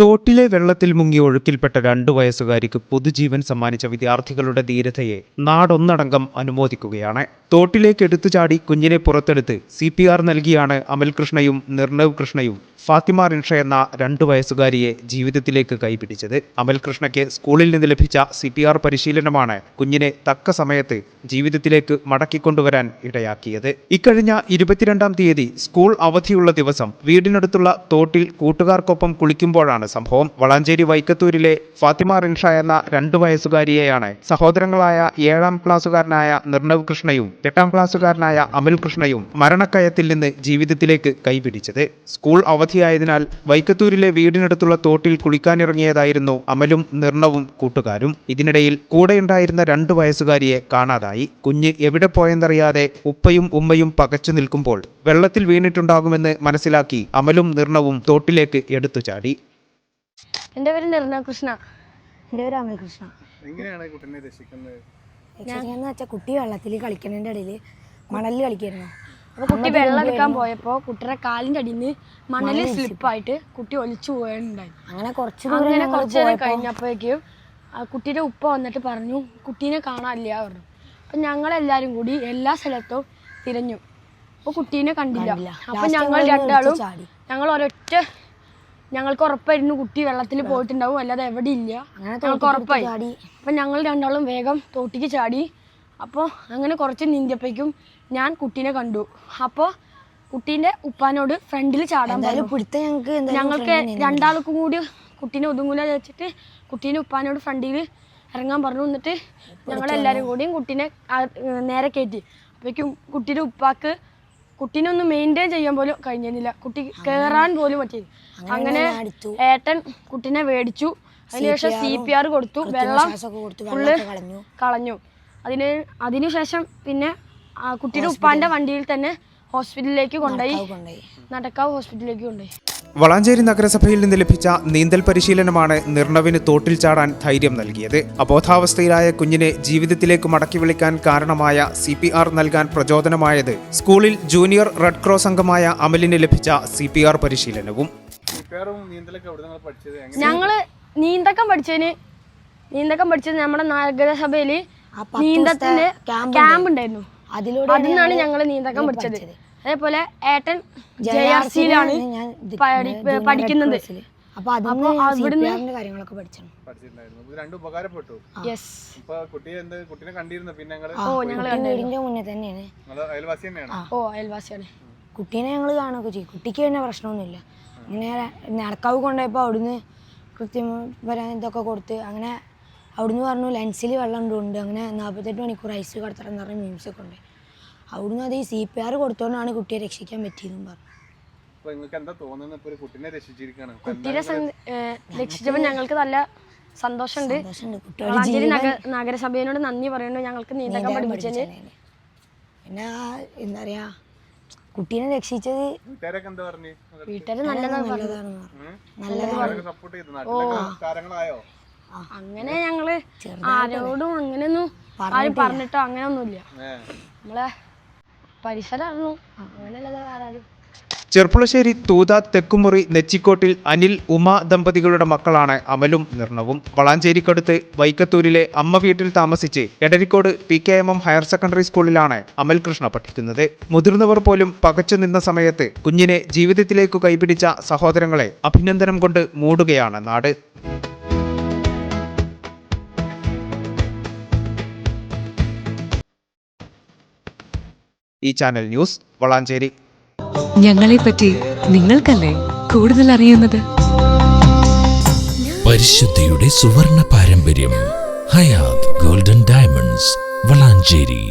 തോട്ടിലെ വെള്ളത്തിൽ മുങ്ങി ഒഴുക്കിൽപ്പെട്ട രണ്ടു വയസ്സുകാരിക്ക് പൊതുജീവൻ സമ്മാനിച്ച വിദ്യാർത്ഥികളുടെ ധീരതയെ നാടൊന്നടങ്കം അനുമോദിക്കുകയാണ്. തോട്ടിലേക്ക് എടുത്തു ചാടി കുഞ്ഞിനെ പുറത്തെടുത്ത് സി പി ആർ നൽകിയാണ് അമൽകൃഷ്ണയും നിർണവ് കൃഷ്ണയും ഫാത്തിമ റിൻഷ എന്ന രണ്ടു വയസ്സുകാരിയെ ജീവിതത്തിലേക്ക് കൈപിടിച്ചത്. അമൽകൃഷ്ണയ്ക്ക് സ്കൂളിൽ നിന്ന് ലഭിച്ച സി പി ആർ പരിശീലനമാണ് കുഞ്ഞിനെ തക്ക സമയത്ത് ജീവിതത്തിലേക്ക് മടക്കിക്കൊണ്ടുവരാൻ ഇടയാക്കിയത്. ഇക്കഴിഞ്ഞ ഇരുപത്തിരണ്ടാം തീയതി സ്കൂൾ അവധിയുള്ള ദിവസം വീടിനടുത്തുള്ള തോട്ടിൽ കൂട്ടുകാർക്കൊപ്പം കുളിക്കുമ്പോഴാണ് സംഭവം. വളാഞ്ചേരി വൈക്കത്തൂരിലെ ഫാത്തിമ റിൻഷ എന്ന രണ്ടു വയസ്സുകാരിയെയാണ് സഹോദരങ്ങളായ ഏഴാം ക്ലാസ്സുകാരനായ നിർണവ് കൃഷ്ണയും എട്ടാം ക്ലാസ്സുകാരനായ അമിൽ കൃഷ്ണയും മരണക്കയത്തിൽ നിന്ന് ജീവിതത്തിലേക്ക് കൈപിടിച്ചത്. സ്കൂൾ അവധിയായതിനാൽ വൈക്കത്തൂരിലെ വീടിനടുത്തുള്ള തോട്ടിൽ കുളിക്കാനിറങ്ങിയതായിരുന്നു അമലും നിർണവും കൂട്ടുകാരും. ഇതിനിടയിൽ കൂടെയുണ്ടായിരുന്ന രണ്ടു വയസ്സുകാരിയെ കാണാതായി. കുഞ്ഞ് എവിടെ പോയെന്നറിയാതെ ഉപ്പയും ഉമ്മയും പകച്ചു നിൽക്കുമ്പോൾ വെള്ളത്തിൽ വീണിട്ടുണ്ടാകുമെന്ന് മനസ്സിലാക്കി അമലും നിർണവും തോട്ടിലേക്ക് എടുത്തു ചാടി എന്റെ പേര് നിർണ കൃഷ്ണ. എന്റെ പേര് അമൽകൃഷ്ണ എങ്ങനെയാണ് കുട്ടീനെ രക്ഷിക്കുന്നത്? രക്ഷിക്കാന്ന് വെച്ചാൽ കുട്ടി വെള്ളത്തിൽ കളിക്കുന്നതിന്റെ ഇടയിൽ മണലിൽ കളിക്കായിരുന്നു. അപ്പോൾ കുട്ടി വെള്ളം എടുക്കാൻ പോയപ്പോൾ കുട്ടിയുടെ കാലിന്റെ അടിയിൽ നിന്ന് മണലിൽ സ്ലിപ്പായിട്ട് കുട്ടി ഒലിച്ചു പോയുണ്ടായി. അങ്ങനെ കുറച്ച് അങ്ങനെ കുറച്ച് നേരം കഴിഞ്ഞപ്പോഴേക്കും ആ കുട്ടീന്റെ ഉപ്പ വന്നിട്ട് പറഞ്ഞു കുട്ടീനെ കാണാനില്ല പറഞ്ഞു. അപ്പം ഞങ്ങളെല്ലാവരും കൂടി എല്ലാ സ്ഥലത്തും തിരഞ്ഞു. അപ്പോൾ കുട്ടീനെ കണ്ടില്ല. അപ്പൊ ഞങ്ങൾ രണ്ടാളും ഞങ്ങൾ ഒരൊറ്റ ഞങ്ങൾക്ക് ഉറപ്പായിരുന്നു കുട്ടി വെള്ളത്തിൽ പോയിട്ടുണ്ടാവും അല്ലാതെ എവിടെ ഇല്ല. ഞങ്ങൾക്ക് ഉറപ്പായി. അപ്പം ഞങ്ങൾ രണ്ടാളും വേഗം തോട്ടിക്ക് ചാടി. അപ്പോൾ അങ്ങനെ കുറച്ച് നീന്തിയപ്പോഴേക്കും ഞാൻ കുട്ടീനെ കണ്ടു. അപ്പോൾ കുട്ടീന്റെ ഉപ്പാനോട് ഫ്രണ്ടിൽ ചാടാൻ പിടുത്തം ഞങ്ങൾക്ക് ഞങ്ങൾക്ക് രണ്ടാൾക്കും കൂടി കുട്ടീനെ ഒതുങ്ങൂല വെച്ചിട്ട് കുട്ടീനെ ഉപ്പാനോട് ഫ്രണ്ടിൽ ഇറങ്ങാൻ പറഞ്ഞു. എന്നിട്ട് ഞങ്ങളെല്ലാവരും കൂടിയും കുട്ടീനെ നേരെ കയറ്റി അപ്പോഴേക്കും കുട്ടീന്റെ ഉപ്പാക്ക് കുട്ടീനെ ഒന്ന് മെയിന്റെയിൻ ചെയ്യാൻ പോലും കഴിഞ്ഞിരുന്നില്ല. കുട്ടി കയറാൻ പോലും പറ്റിയില്ല. അങ്ങനെ ഏട്ടൻ കുട്ടീനെ മേടിച്ചു. അതിനുശേഷം സി പി ആർ കൊടുത്തു. വെള്ളം ഫുള്ള് കളഞ്ഞു. അതിന് അതിനുശേഷം പിന്നെ കുട്ടിയുടെ ഉപ്പാന്റെ വണ്ടിയിൽ തന്നെ ഹോസ്പിറ്റലിലേക്ക് കൊണ്ടുപോയി. നടക്കാവ് ഹോസ്പിറ്റലിലേക്ക് കൊണ്ടുപോയി. വളാഞ്ചേരി നഗരസഭയിൽ നിന്ന് ലഭിച്ച നീന്തൽ പരിശീലനമാണ് നിർണവിന് തോട്ടിൽ ചാടാൻ ധൈര്യം നൽകിയത്. അബോധാവസ്ഥയിലായ കുഞ്ഞിനെ ജീവിതത്തിലേക്ക് മടക്കി വിളിക്കാൻ കാരണമായ സി പി ആർ നൽകാൻ പ്രചോദനമായത് സ്കൂളിൽ ജൂനിയർ റെഡ് ക്രോസ് അംഗമായ അമലിന് ലഭിച്ച സി പി ആർ പരിശീലനവും. ഞങ്ങൾ നീന്തക്കം പഠിച്ചതിന് നീന്തക്കം പഠിച്ചത് നമ്മുടെ നഗരസഭയിൽ നീന്തത്തിന്റെ ക്യാമ്പ് ഉണ്ടായിരുന്നു അതിലൂടെ അതിന്നാണ് ഞങ്ങൾ നീന്തക്കം പഠിച്ചത്. അതേപോലെ ഏട്ടൻ ജെ ആർ സിയിലാണ് പഠിക്കുന്നത്. അപ്പൊ അതിന് കാര്യങ്ങളൊക്കെ പഠിച്ചു പഠിച്ചിട്ടുണ്ടായിരുന്നു. ഇത് രണ്ടും ഉപകാരപ്പെട്ടു. യെസ് ഇപ്പൊ കുട്ടിയെ കുട്ടീനെ ഞങ്ങൾ കുട്ടീനെ കാണുകയൊക്കെ ചെയ്യും. കുട്ടിക്ക് തന്നെ പ്രശ്നമൊന്നുമില്ല. അങ്ങനെ നടക്കാവ് കൊണ്ടുപോയപ്പോൾ അവിടുന്ന് കൃത്യം വരാൻ ഇതൊക്കെ കൊടുത്ത് അങ്ങനെ അവിടുന്ന് പറഞ്ഞു ലെൻസിൽ വെള്ളം ഉണ്ട് അങ്ങനെ നാൽപ്പത്തെട്ട് മണിക്കൂർ ഐസ് കടത്തണം എന്ന് പറഞ്ഞ മീംസ് ഒക്കെ ഉണ്ട്. അവിടുന്ന് അത് ഈ സി പി ആർ കൊടുത്തോണ്ടാണ് കുട്ടിയെ രക്ഷിക്കാൻ പറ്റിയതെന്നും പറഞ്ഞു. കുട്ടിയെ രക്ഷിച്ചപ്പോൾ ഞങ്ങൾക്ക് നല്ല സന്തോഷമുണ്ട്. വളാഞ്ചേരി നഗരസഭയോട് നന്ദി പറയുന്നു. ഞങ്ങൾക്ക് നീന്തക്കാൻ പഠിപ്പിച്ചതിന്. പിന്നെ എന്താ പറയാ കുട്ടീനെ രക്ഷിച്ചത് വീട്ടുകാര് എന്താ പറഞ്ഞു? വീട്ടുകാർ നല്ലതാണ് കാര്യങ്ങളായോ അങ്ങനെ ഞങ്ങൾ ആരോടും അങ്ങനെയൊന്നും ആരും പറഞ്ഞിട്ടോ അങ്ങനെയൊന്നുമില്ല. ഒന്നുമില്ല നമ്മളെ പരിസരമായിരുന്നു അങ്ങനെയല്ലത് ആരാരും ചെർപ്പുളശ്ശേരി തൂത തെക്കുമുറി നെച്ചിക്കോട്ടിൽ അനിൽ ഉമ ദമ്പതികളുടെ മക്കളാണ് അമലും നിർണവും. വളാഞ്ചേരിക്കടുത്ത് വൈക്കത്തൂരിലെ അമ്മ വീട്ടിൽ താമസിച്ച് Edarikode P K M M higher secondary സ്കൂളിലാണ് അമൽ കൃഷ്ണ പഠിക്കുന്നത്. മുതിർന്നവർ പോലും പകച്ചു നിന്ന സമയത്ത് കുഞ്ഞിനെ ജീവിതത്തിലേക്ക് കൈപിടിച്ച സഹോദരങ്ങളെ അഭിനന്ദനം കൊണ്ട് മൂടുകയാണ് നാട്. ഈ ചാനൽ ന്യൂസ് വളാഞ്ചേരി. ഞങ്ങളെപ്പറ്റി നിങ്ങൾക്കല്ലേ കൂടുതൽ അറിയുന്നത്? പരിശുദ്ധിയുടെ സുവർണ പാരമ്പര്യം ഹയാത് ഗോൾഡൻ ഡയമണ്ട്സ് വളാഞ്ചേരി.